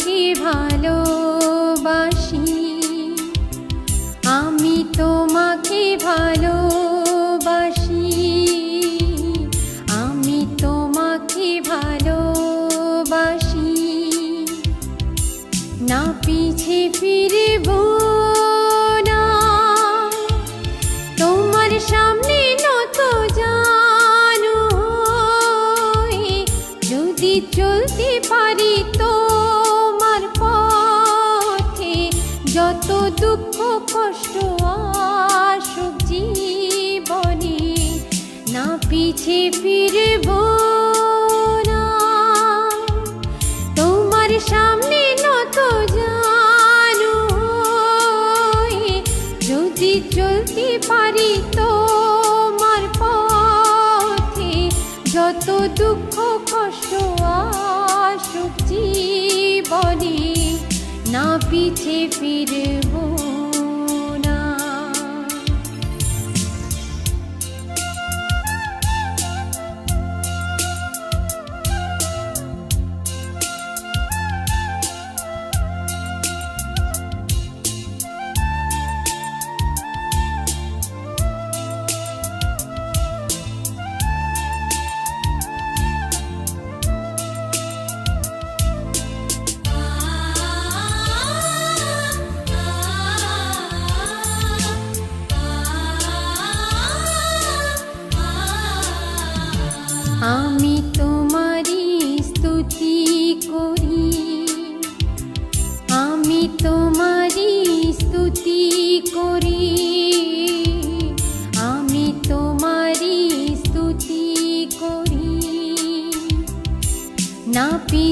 তোমাকে ভালোবাসি। আমি তোমাকে ভালোবাসি। আমি তোমাকে ভালোবাসি। না পিছে ফিরব যত দুঃখ কষ্ট আসুক জীবনে না পিছে ফিরব না। তোমার সামনে ফিরবো ফিরব।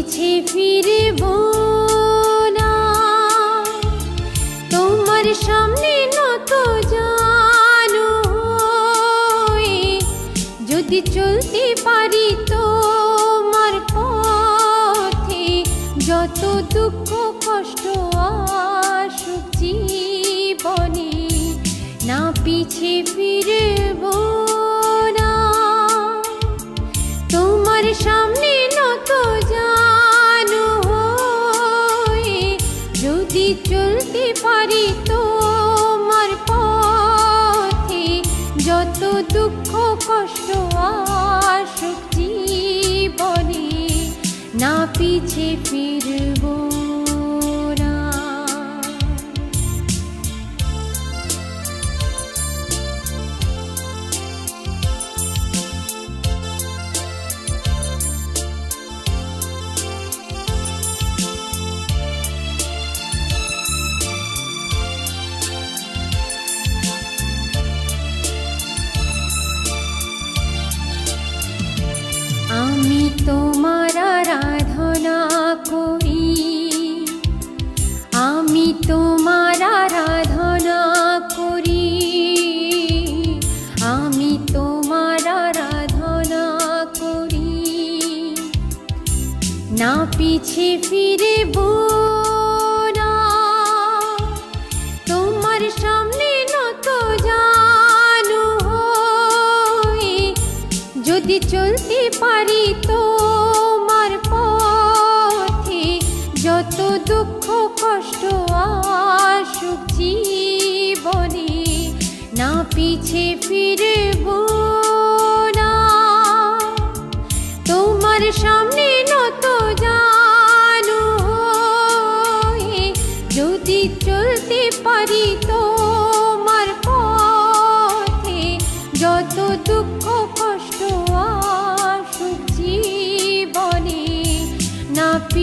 পিছে ফিরব না। তোমার সামনে নত জানো যদি চলতে পারি তোমার পথে, যত দুঃখ কষ্ট আসুক জীবনে, না পিছে ফিরব না। তোমার সামনে চলতে পারি তোমার পথে। যত দুঃখ কষ্ট আসুক জীবনে না পিছে ফিরব তোমার আরাধনা করি। আমি তোমার আরাধনা করি। আমি তোমার আরাধনা করি। না পিছে ফিরে না চলতে পারি তোমার পথে। যত দুঃখ, কষ্ট, আসুক জীবনে, না পিছে ফিরব না। তোমার সামনে নত জানো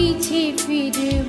পিছে ফিরব